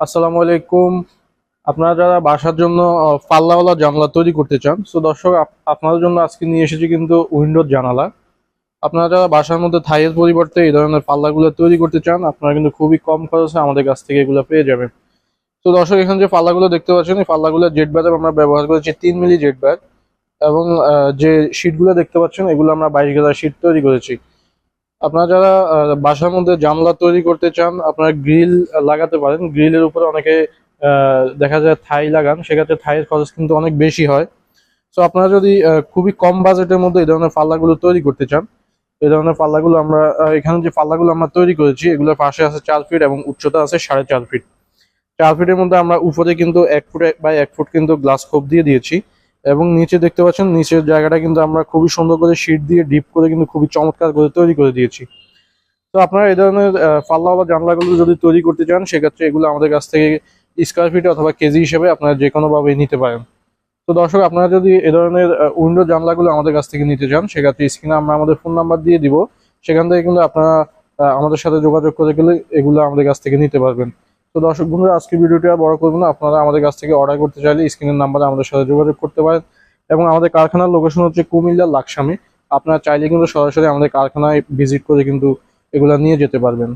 আসসালামু আলাইকুম। আপনারা যারা বাসার জন্য পাল্লাওয়ালা জানলা তৈরি করতে চান, সো দর্শক, আপ- আপনাদের জন্য আজকে নিয়ে এসেছি কিন্তু উইন্ডোর জানালা। আপনারা যারা বাসার মধ্যে থাইয়ের পরিবর্তে এই ধরনের পাল্লাগুলো তৈরি করতে চান, আপনারা কিন্তু খুবই কম খরচে আমাদের কাছ থেকে এগুলো পেয়ে যাবেন। তো দর্শক, এখানে যে পাল্লাগুলো দেখতে পাচ্ছেন, এই পাল্লাগুলো জেড ব্যাগ আমরা ব্যবহার করেছি তিন মিলি জেড ব্যাগ এবং যে শিটগুলো দেখতে পাচ্ছেন, এগুলো আমরা বাইশ গেজার শিট তৈরি করেছি। আপনারা যারা বাসার মধ্যে জানলা তৈরি করতে চান, আপনারা গ্রিল লাগাতে পারেন। গ্রিলের উপরে অনেকে দেখা যায় থাই লাগান, সেক্ষেত্রে থাইয়ের খরচ কিন্তু অনেক বেশি হয়। তো আপনারা যদি খুবই কম বাজেটের মধ্যে এই ধরনের পাল্লাগুলো তৈরি করতে চান, এই ধরনের পাল্লাগুলো আমরা এখানে যে পাল্লাগুলো আমরা তৈরি করেছি, এগুলোর পাশে আছে চার ফিট এবং উচ্চতা আছে সাড়ে চার ফিট। চার ফিটের মধ্যে আমরা উপরে কিন্তু এক ফুট বাই এক ফুট কিন্তু গ্লাস খোপ দিয়ে দিয়েছি। এবং নিচে দেখতে পাচ্ছেন, নিচের জায়গাটা কিন্তু আমরা খুবই সুন্দর করে শীট দিয়ে ডিপ করে কিন্তু খুবই চমৎকার করে তৈরি করে দিয়েছি। তো আপনারা এই ধরনের পাল্লা বা জানলাগুলো যদি তৈরি করতে চান, সেক্ষেত্রে এগুলো আমাদের কাছ থেকে স্কোয়ার ফিট অথবা কেজি হিসেবে আপনারা যে কোনোভাবে নিতে পারেন। তো দর্শক, আপনারা যদি এ ধরনের উইন্ডো জানলাগুলো আমাদের কাছ থেকে নিতে চান, সেক্ষেত্রে স্ক্রিনে আমরা আমাদের ফোন নাম্বার দিয়ে দিব। সেখান থেকে কিন্তু আপনারা আমাদের সাথে যোগাযোগ করে গেলে এগুলো আমাদের কাছ থেকে নিতে পারবেন। তো দর্শক বন্ধুরা আজকে ভিডিওটি আর বড় করব না। আপনারা আমাদের কাছ থেকে অর্ডার করতে চাইলে স্ক্রিনের নাম্বারে আমাদের সাথে যোগাযোগ করতে পারেন। এবং আমাদের কারখানার লোকেশন হচ্ছে কুমিল্লা লাকসামি। আপনারা চাইলে কিন্তু সরাসরি আমাদের কারখানায় ভিজিট করে কিন্তু এগুলা নিয়ে যেতে পারবেন।